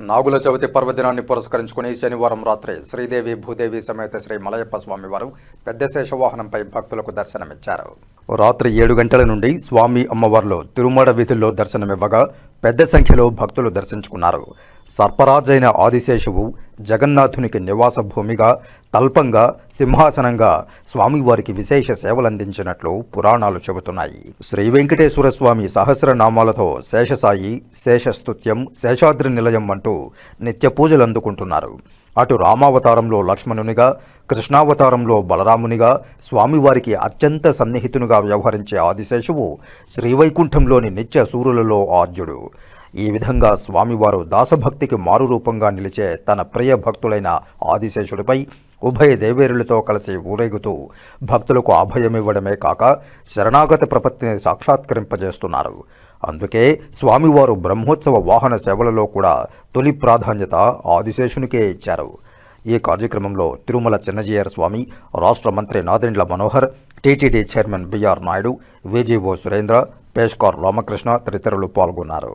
నాగుల చవితి పర్వదినాన్ని పురస్కరించుకుని శనివారం రాత్రి శ్రీదేవి భూదేవి సమేత శ్రీ మలయప్ప స్వామివారు పెద్ద శేషవాహనంపై భక్తులకు దర్శనమిచ్చారు. రాత్రి ఏడు గంటల నుండి స్వామి అమ్మవార్లు తిరుమల వీధుల్లో దర్శనమివ్వగా పెద్ద సంఖ్యలో భక్తులు దర్శించుకున్నారు. సర్పరాజైన ఆదిశేషువు జగన్నాథునికి నివాస భూమిగా తల్పంగా సింహాసనంగా స్వామివారికి విశేష సేవలందించినట్లు పురాణాలు చెబుతున్నాయి. శ్రీ వెంకటేశ్వర స్వామి సహస్రనామాలతో శేషసాయి శేషస్తుత్యం శేషాద్రి నిలయం అంటూ నిత్య పూజలు అందుకుంటున్నారు అటు రామావతారంలో లక్ష్మణునిగా కృష్ణావతారంలో బలరామునిగా స్వామివారికి అత్యంత సన్నిహితునిగా వ్యవహరించే ఆదిశేషువు శ్రీవైకుంఠంలోని నిత్య సూర్యులలో ఆర్జుడు. ఈ విధంగా స్వామివారు దాసభక్తికి మారు రూపంగా నిలిచే తన ప్రియ భక్తులైన ఆదిశేషుడిపై ఉభయ దేవేరులతో కలిసి ఊరేగుతూ భక్తులకు అభయమివ్వడమే కాక శరణాగత ప్రపత్తిని సాక్షాత్కరింపజేస్తున్నారు. అందుకే స్వామివారు బ్రహ్మోత్సవ వాహన సేవలలో కూడా తొలి ప్రాధాన్యత ఆదిశేషునికే ఇచ్చారు. ఈ కార్యక్రమంలో తిరుమల చిన్నజీయర్ స్వామి రాష్ట్ర మంత్రి Nadendla Manohar TTD chairman B R Naidu VGO Surendra పేష్కార్ Ramakrishna తదితరులు పాల్గొన్నారు.